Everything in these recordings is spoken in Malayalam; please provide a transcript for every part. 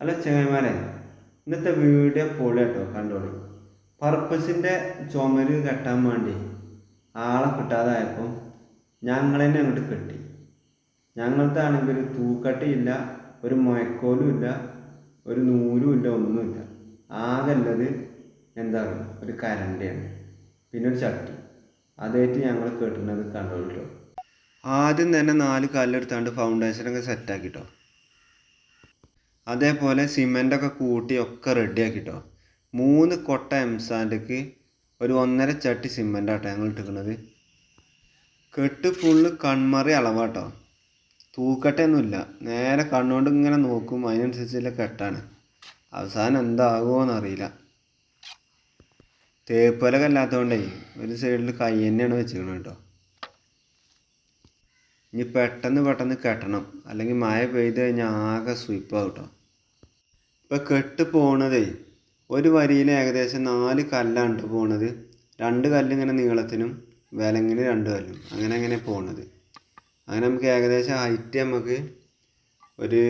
അല്ല ചെങ്ങന്മാരെ ഇന്നത്തെ വീഡിയോ പൊളി കേട്ടോ കണ്ടോളി. പർപ്പസിന്റെ ചുമര് കെട്ടാൻ വേണ്ടി ആളെ കിട്ടാതായപ്പോൾ ഞങ്ങൾ തന്നെ അങ്ങോട്ട് കെട്ടി. ഞങ്ങൾക്കാണെങ്കിൽ തൂക്കട്ടിയില്ല ഒരു മുഴക്കോലും ഇല്ല ഒരു നൂലും ഇല്ല ഒന്നുമില്ല ആകെ ഉള്ളത് എന്താ പറയുക ഒരു കരണ്ടിയാണ്. പിന്നെ ഒരു ചട്ടി. അതായിട്ട് ഞങ്ങൾ കെട്ടുന്നത് കണ്ടോളൂ ആദ്യം തന്നെ നാല് കല്ലെടുത്താണ്ട് ഫൗണ്ടേഷനൊക്കെ സെറ്റാക്കിട്ടോ അതേപോലെ സിമെന്റൊക്കെ കൂട്ടി ഒക്കെ റെഡിയാക്കി റെഡിയാക്കിട്ടോ മൂന്ന് കൊട്ട എംസാൻഡക്ക് ഒരു ഒന്നര ചട്ടി സിമെന്റ് ആട്ടോ ഞങ്ങൾ ഇട്ടിരിക്കുന്നത് കെട്ട് ഫുള്ള് കൺമറി അളവാട്ടോ. തൂക്കട്ടൊന്നുമില്ല നേരെ കണ്ണുകൊണ്ട് ഇങ്ങനെ നോക്കും. അതിനനുസരിച്ചുള്ള കെട്ടാണ്. അവസാനം എന്താകുമോയെന്ന് അറിയില്ല. തേപ്പലൊക്കെ അല്ലാത്തതുകൊണ്ടേ ഒരു സൈഡിൽ കൈ തന്നെയാണ് വെച്ചിരിക്കുന്നത് കേട്ടോ. ഇനി പെട്ടെന്ന് പെട്ടെന്ന് കെട്ടണം. അല്ലെങ്കിൽ മഴ പെയ്ത് കഴിഞ്ഞാൽ ആകെ സ്വീപ്പാവും കേട്ടോ. ഇപ്പം കെട്ട് പോണതേ ഒരു വരിയിൽ ഏകദേശം നാല് കല്ലാണ് പോണത്. രണ്ട് കല്ലിങ്ങനെ നീളത്തിനും വിലങ്ങിന് രണ്ട് കല്ലും. അങ്ങനെ അങ്ങനെ പോണത്. അങ്ങനെ നമുക്ക് ഏകദേശം ഹൈറ്റ് നമുക്ക് ഒരു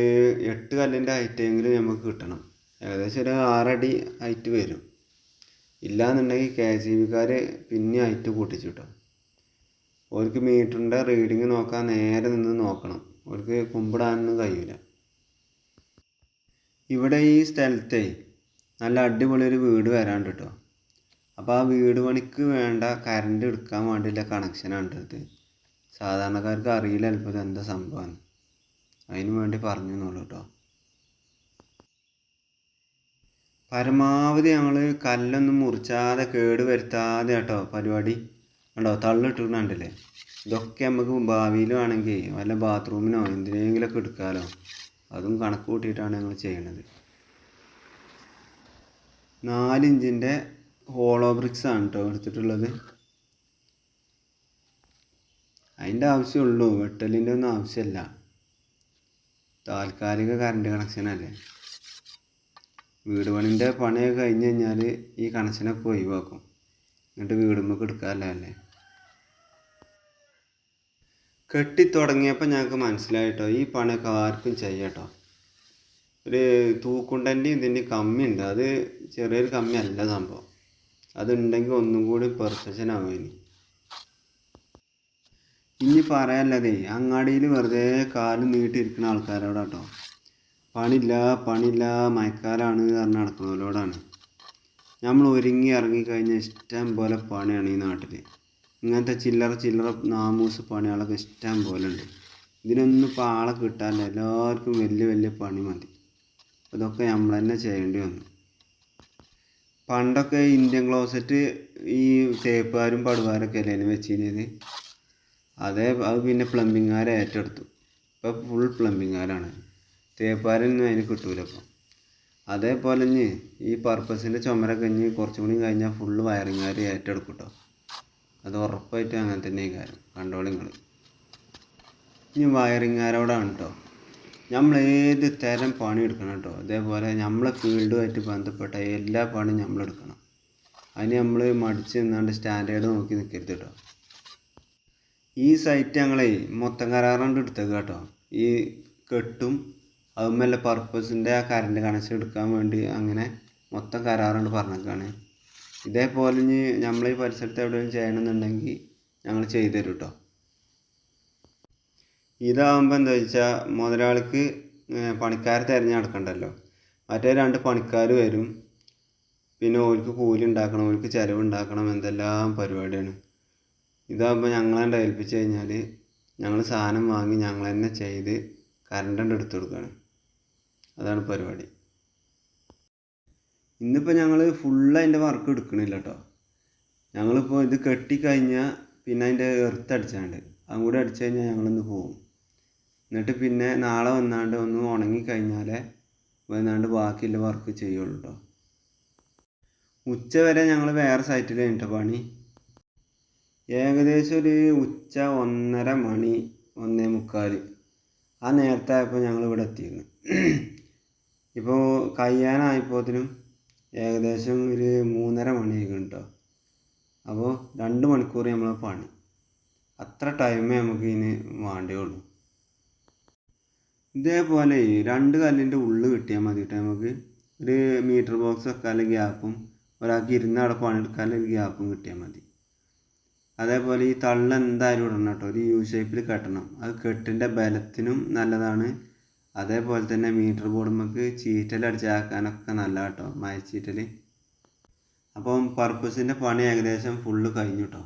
എട്ട് കല്ലിന്റെ ഹൈറ്റ് എങ്കിലും നമുക്ക് കിട്ടണം. ഏകദേശം ഒരു ആറടി ഹൈറ്റ് വരും. ഇല്ലാന്നുണ്ടെങ്കിൽ കെ സി ബിക്കാർ പിന്നെ ഹൈറ്റ് കൂട്ടിച്ചു കിട്ടും. ഓർക്ക് മീറ്ററിന്റെ റീഡിങ് നോക്കാൻ നേരെ നിന്ന് നോക്കണം. ഓർക്ക് കുമ്പിടാനൊന്നും കഴിയില്ല ഇവിടെ ഈ സ്ഥലത്തെ നല്ല അടിപൊളി ഒരു വീട് വരാണ്ട് കേട്ടോ അപ്പോൾ ആ വീട് പണിക്ക് വേണ്ട കറണ്ട് എടുക്കാൻ വേണ്ടിയുള്ള കണക്ഷനാണ് ഇത്. സാധാരണക്കാർക്ക് അറിയില്ല ഇത് എന്താ സംഭവം. അതിന് വേണ്ടി പറഞ്ഞു എന്നുള്ളൂ കേട്ടോ പരമാവധി ഞങ്ങൾ കല്ലൊന്നും മുറിച്ചാതെ കേട് വരുത്താതെ കേട്ടോ പരിപാടി. ഉണ്ടോ തള്ളിട്ടിട്ടുണ്ടല്ലേ ഇതൊക്കെ നമുക്ക് ഭാവിയിൽ ആണെങ്കിൽ വല്ല ബാത്റൂമിനോ എന്തിനെങ്കിലുമൊക്കെ എടുക്കാമല്ലോ അതും കണക്ക് കൂട്ടിയിട്ടാണ് ഞങ്ങൾ ചെയ്യണത്. നാലിഞ്ചിന്റെ ഹോളോ ബ്രിക്സ് ആണ് കേട്ടോ എടുത്തിട്ടുള്ളത്. അതിന്റെ ആവശ്യമുള്ളൂ വെട്ടലിന്റെ ഒന്നും ആവശ്യമില്ല താൽക്കാലിക കറണ്ട് കണക്ഷനല്ലേ വീട് പണിന്റെ പണിയൊക്കെ കഴിഞ്ഞ് കഴിഞ്ഞാൽ ഈ കണക്ഷനൊക്കെ ഒഴിവാക്കും. എന്നിട്ട് വീടുമ്പോൾ എടുക്കാമല്ലോ അല്ലേ? കെട്ടി തുടങ്ങിയപ്പോൾ ഞങ്ങൾക്ക് മനസ്സിലായിട്ടോ ഈ പണിയൊക്കെ ആർക്കും ചെയ്യട്ടോ. ഒരു തൂക്കുണ്ടന്റെ ഇതിന്റെ കമ്മിയുണ്ട്. അത് ചെറിയൊരു കമ്മി അല്ല സംഭവം. അതുണ്ടെങ്കിൽ ഒന്നും കൂടി പെർഫെക്ഷൻ ആവും ഇനി പറയാനല്ലതേ അങ്ങാടിയിൽ വെറുതെ കാൽ നീട്ടിയിരിക്കുന്ന ആൾക്കാരോടാട്ടോ. പണില്ല പണിയില്ല മയക്കാലാണ് പറഞ്ഞ് നടക്കുന്നവരോടാണ്. നമ്മൾ ഒരുങ്ങി ഇറങ്ങിക്കഴിഞ്ഞാൽ ഇഷ്ടം പോലെ പണിയാണ് ഈ നാട്ടിൽ ഇങ്ങനത്തെ ചില്ലറ ചില്ലറ നാമൂസ് പണികളൊക്കെ ഇഷ്ടം പോലെ ഉണ്ട് ഇതിനൊന്നും ഇപ്പോൾ ആളെ കിട്ടാനില്ല. എല്ലാവർക്കും വലിയ വലിയ പണി മതി. അതൊക്കെ നമ്മൾ തന്നെ ചെയ്യേണ്ടി വന്നു. പണ്ടൊക്കെ ഇന്ത്യൻ ക്ലോസറ്റ് ഈ തേപ്പുകാരും പടുവാരൊക്കെ അല്ലേ വെച്ചിരുന്നത്? അതേ അത് പിന്നെ പ്ലംബിങ്ങുകാരെ ഏറ്റെടുത്തു. ഇപ്പോൾ ഫുൾ പ്ലംബിങ്ങുകാരാണ് തേപ്പുകാരൊന്നും അതിന് കിട്ടൂല ഇപ്പം. അതേപോലെ ഇനി ഈ പർപ്പസിന്റെ ചുമരൊക്കെ ഇനി കുറച്ചും കൂടി കഴിഞ്ഞാൽ ഫുള്ള് വയറിങ്ങുകാർ ഏറ്റെടുക്കും കേട്ടോ അത് ഉറപ്പായിട്ടും അങ്ങനെ തന്നെ കാര്യം കണ്ടോളി നിങ്ങൾ ഇനി വയറിങ്ങാരോടാണ് കേട്ടോ നമ്മൾ ഏത് തരം പണി എടുക്കണം കേട്ടോ അതേപോലെ നമ്മളെ ഫീൽഡുമായിട്ട് ബന്ധപ്പെട്ട എല്ലാ പണിയും നമ്മൾ എടുക്കണം അതിന് നമ്മൾ മടിച്ച് നിന്നാണ്ട് സ്റ്റാൻഡേർഡ് നോക്കി നിൽക്കരുത് കേട്ടോ ഈ സൈറ്റ് ഞങ്ങളെ മൊത്തം കരാറുണ്ട് എടുത്തേക്ക് കേട്ടോ ഈ കെട്ടും അതുമല്ല പർപ്പസിന്റെ ആ കറണ്ട് കണക്ഷൻ എടുക്കാൻ വേണ്ടി അങ്ങനെ മൊത്തം കരാറുണ്ട് പറഞ്ഞേക്കാണ്. ഇതേപോലെ ഇനി നമ്മൾ ഈ പരിസരത്ത് എവിടെയെങ്കിലും ചെയ്യണമെന്നുണ്ടെങ്കിൽ ഞങ്ങൾ ചെയ്തു തരും കേട്ടോ ഇതാകുമ്പോൾ എന്താ വെച്ചാൽ മുതലാളിക്ക് പണിക്കാരെ തിരഞ്ഞെടുക്കണ്ടല്ലോ മറ്റേ രണ്ട് പണിക്കാർ വരും. പിന്നെ ഓർക്ക് കൂലി ഉണ്ടാക്കണം ഓർക്ക് ചിലവ് ഉണ്ടാക്കണം എന്തെല്ലാം പരിപാടിയാണ്. ഇതാകുമ്പോൾ ഞങ്ങളെ ഏൽപ്പിച്ച് കഴിഞ്ഞാൽ ഞങ്ങൾ സാധനം വാങ്ങി ഞങ്ങൾ തന്നെ ചെയ്ത് കറണ്ട് എടുത്തു കൊടുക്കുകയാണ് അതാണ് പരിപാടി. ഇന്നിപ്പോൾ ഞങ്ങൾ ഫുള്ള് അതിന്റെ വർക്ക് എടുക്കണില്ല കേട്ടോ ഞങ്ങളിപ്പോൾ ഇത് കെട്ടിക്കഴിഞ്ഞാൽ പിന്നെ അതിന്റെ എർത്ത് അടിച്ചാണ്ട് അതും കൂടി അടിച്ചു കഴിഞ്ഞാൽ ഞങ്ങളിന്ന് പോകും എന്നിട്ട് പിന്നെ നാളെ വന്നാണ്ട് ഒന്ന് ഉണങ്ങി കഴിഞ്ഞാലേ വന്നാണ്ട് ബാക്കിയുള്ള വർക്ക് ചെയ്യുള്ളൂ കേട്ടോ ഉച്ച വരെ ഞങ്ങൾ വേറെ സൈറ്റിൽ കഴിഞ്ഞിട്ട് പണി? ഏകദേശം ഒരു ഉച്ച ഒന്നര മണി ഒന്നേ മുക്കാൽ ആ നേരത്തെ ആയപ്പോൾ ഞങ്ങൾ ഇവിടെ എത്തിയിരുന്നു. ഇപ്പോൾ കഴിയാനായപ്പോഴത്തിനും ഏകദേശം ഒരു മൂന്നര മണിയായിരിക്കും കേട്ടോ. അപ്പോൾ രണ്ട് മണിക്കൂർ നമ്മൾ പണി. അത്ര ടൈമേ നമുക്ക് ഇതിന് വേണ്ടിയുള്ളൂ ഇതേപോലെ രണ്ട് കല്ലിന്റെ ഉള്ളു കിട്ടിയാൽ മതി കേട്ടോ നമുക്ക്. ഒരു മീറ്റർ ബോക്സ് വെക്കാനുള്ള ഗ്യാപ്പും ഒരാൾക്ക് ഇരുന്ന് അവിടെ പണിയെടുക്കാനുള്ള ഗ്യാപ്പും കിട്ടിയാൽ മതി. അതേപോലെ ഈ തള്ള എന്തായാലും ഇടണം കേട്ടോ. ഒരു യു ഷേപ്പിൽ കെട്ടണം. അത് കെട്ടിന്റെ ബലത്തിനും നല്ലതാണ്. അതേപോലെ തന്നെ മീറ്റർ ബോർഡ് നമുക്ക് ചീറ്റലടിച്ചാക്കാനൊക്കെ നല്ല കേട്ടോ മയച്ചീറ്റൽ അപ്പം പർപ്പസിന്റെ പണി ഏകദേശം ഫുള്ള് കഴിഞ്ഞു കേട്ടോ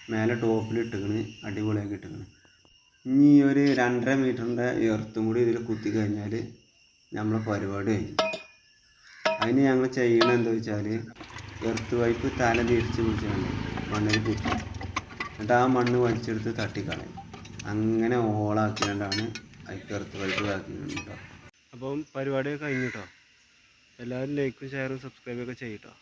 മേലെ ടോപ്പിൽ ഇട്ടിക്കണ് അടിപൊളിയാക്കി ഇട്ടിക്കണ്. ഇനി ഒരു രണ്ടര മീറ്ററിന്റെ എർത്തും കൂടി ഇതിൽ കുത്തി കഴിഞ്ഞാൽ നമ്മളെ പരിപാടി കഴിഞ്ഞു. അതിന് ഞങ്ങൾ ചെയ്യണത് എന്താ വെച്ചാൽ എർത്ത് വൈപ്പ് തല തിരിച്ച് പിടിച്ചാണ് മണ്ണിൽ കുത്തി. എന്നിട്ട് ആ മണ്ണ് വലിച്ചെടുത്ത് തട്ടിക്കളയും. അങ്ങനെ ഓളാക്കിയാണ്ടാണ് അതിക്ക് എർത്ത് പൈപ്പ് കേട്ടോ അപ്പം പരിപാടിയൊക്കെ കഴിഞ്ഞു കേട്ടോ എല്ലാവരും ലൈക്കും ഷെയറും സബ്സ്ക്രൈബൊക്കെ ചെയ്യട്ടോ?